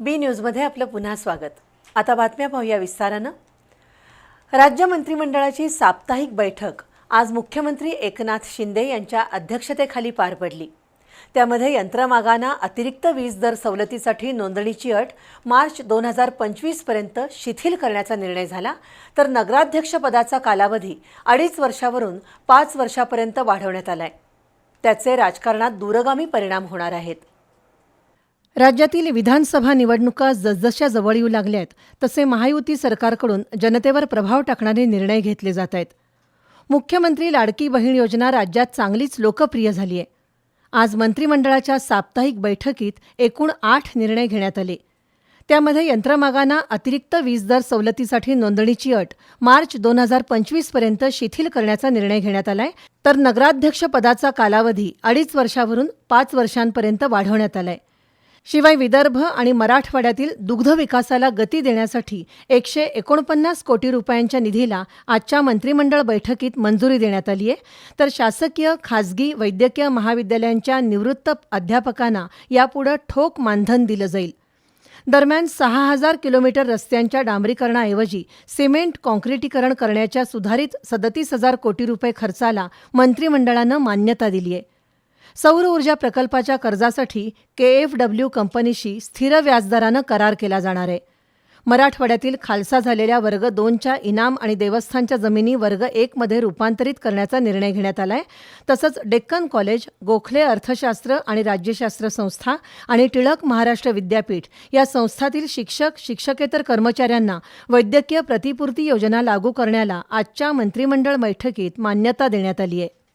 बी न्यूजमध्ये आपलं पुन्हा स्वागत. आता बातम्या पाहूया विस्तारानं. राज्य मंत्रिमंडळाची साप्ताहिक बैठक आज मुख्यमंत्री एकनाथ शिंदे यांच्या अध्यक्षतेखाली पार पडली. त्यामध्ये यंत्रमागांना अतिरिक्त वीज दर सवलतीसाठी नोंदणीची अट मार्च दोन हजार पंचवीसपर्यंत शिथिल करण्याचा निर्णय झाला तर नगराध्यक्षपदाचा कालावधी अडीच वर्षावरून पाच वर्षापर्यंत वाढवण्यात आलाय. त्याचे राजकारणात दूरगामी परिणाम होणार आहेत. राज्यातील विधानसभा निवडणुका जसजशा जवळ येऊ लागल्यात तसे महायुती सरकारकडून जनतेवर प्रभाव टाकणारे निर्णय घेतले जात आहेत. मुख्यमंत्री लाडकी बहीण योजना राज्यात चांगलीच लोकप्रिय झाली आहे आज मंत्रिमंडळाच्या साप्ताहिक बैठकीत एकूण आठ निर्णय घेण्यात आले. त्यामध्ये यंत्रमागांना अतिरिक्त वीज दर सवलतीसाठी नोंदणीची अट मार्च दोन हजार पंचवीसपर्यंत शिथिल करण्याचा निर्णय घेण्यात आलाय तर नगराध्यक्षपदाचा कालावधी अडीच वर्षावरून पाच वर्षांपर्यंत वाढवण्यात आलाय. शिवाय विदर्भ आणि मराठवाड्यातील दुग्ध विकासाला गती देण्यासाठी एकशे एकोणपन्नास कोटी रुपयांच्या निधीला आजच्या मंत्रिमंडळ बैठकीत मंजुरी देण्यात आली आहे. तर शासकीय खाजगी वैद्यकीय महाविद्यालयांच्या निवृत्त अध्यापकांना यापुढं ठोक मानधन दिलं जाईल. दरम्यान सहा हजार किलोमीटर रस्त्यांच्या डांबरीकरणाऐवजी सिमेंट काँक्रिटीकरण करण्याच्या सुधारित सदतीस हजार कोटी रुपये खर्चाला मंत्रिमंडळानं मान्यता दिली आहे. सौर ऊर्जा प्रकल्पाच्या कर्जासाठी के एफ डब्ल्यू कंपनीशी स्थिर व्याजदरानं करार केला जाणार आहे. मराठवाड्यातील खालसा झालेल्या वर्ग दोनच्या इनाम आणि देवस्थानच्या जमिनी वर्ग एकमध्ये रूपांतरित करण्याचा निर्णय घेण्यात आलाय. तसंच डेक्कन कॉलेज गोखले अर्थशास्त्र आणि राज्यशास्त्र संस्था आणि टिळक महाराष्ट्र विद्यापीठ या संस्थातील शिक्षक शिक्षकेतर कर्मचाऱ्यांना वैद्यकीय प्रतिपूर्ती योजना लागू करण्याला आजच्या मंत्रिमंडळ बैठकीत मान्यता देण्यात आली आहे